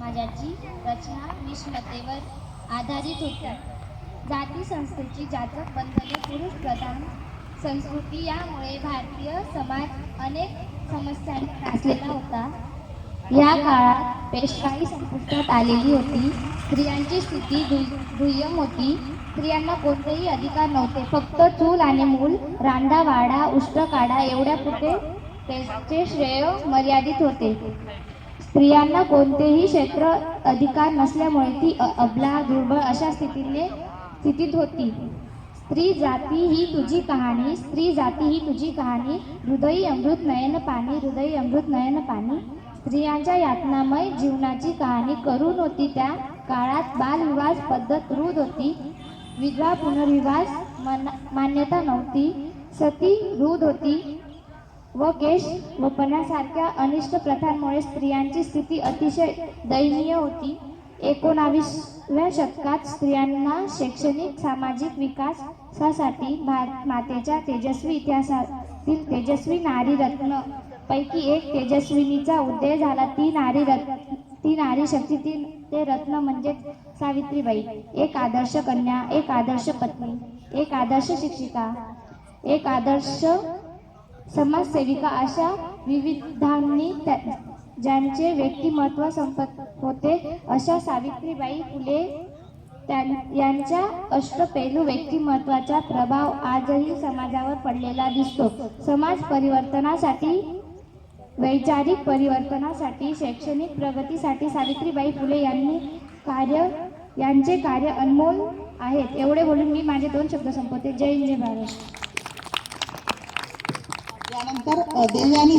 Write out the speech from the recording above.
समाजाची रचना विषमतेवर आधारित होती. जाती संस्थेची जाचक बंधने पुरुष प्रधान संस्कृती यामुळे भारतीय समाज अनेक समस्यांनी त्रासलेला होता. या काळात पेशवाई संपुष्टात आलेली होती. स्त्रियांची स्थिती दुय- दुय्यम होती. स्त्रियांना कोणतेही अधिकार नव्हते. फक्त चूल आणि मूल रांडा वाडा उष्टकाडा एवढ्या पुढे त्याचे श्रेय मर्यादित होते. स्त्रियांना कोणतेही क्षेत्र अधिकार नसल्यामुळे ती अबला दुर्बळ अशा स्थितीने स्थितीत होती. स्त्री जाती ही तुझी कहाणी स्त्री जाती ही तुझी कहाणी हृदयी अमृत नयन पाणी हृदयी अमृत नयन पाणी. स्त्रियांच्या यातनामय जीवनाची कहाणी करून होती त्या काळात बालविवाह पद्धत रूढ होती. विधवा पुनर्विवाह मान्यता नव्हती. सती रूढ होती. व केश वपनासारख्या अनिष्ट प्रथांमुळे स्त्रियांची स्थिती अतिशय दयनीय होती. एकोणावीसव्या शतकात स्त्रियांना शैक्षणिक सामाजिक विकासासाठी भारत मातेच्या तेजस्वी इतिहासातील तेजस्वी नारी रत्न पैकी एक तेजस्विनीचा उदय झाला. ती नारी रत्न ती नारी शक्ती ती ते रत्न म्हणजे सावित्रीबाई एक आदर्श कन्या एक आदर्श पत्नी एक आदर्श शिक्षिका एक आदर्श समाजसेविका अशा विविधांनी त्या- ज्यांचे व्यक्तिमत्व संपत होते अशा सावित्रीबाई फुले त्यां- यांच्या अष्टपैलू व्यक्तिमत्वाचा प्रभाव आजही समाजावर पडलेला दिसतो. समाज परिवर्तनासाठी वैचारिक परिवर्तनासाठी शैक्षणिक प्रगतीसाठी सावित्रीबाई फुले यांनी कार्य यांचे कार्य अनमोल आहेत. एवढे बोलून मी माझे दोन शब्द संपवते. जय जय भारत. यानंतर अ, देवयानी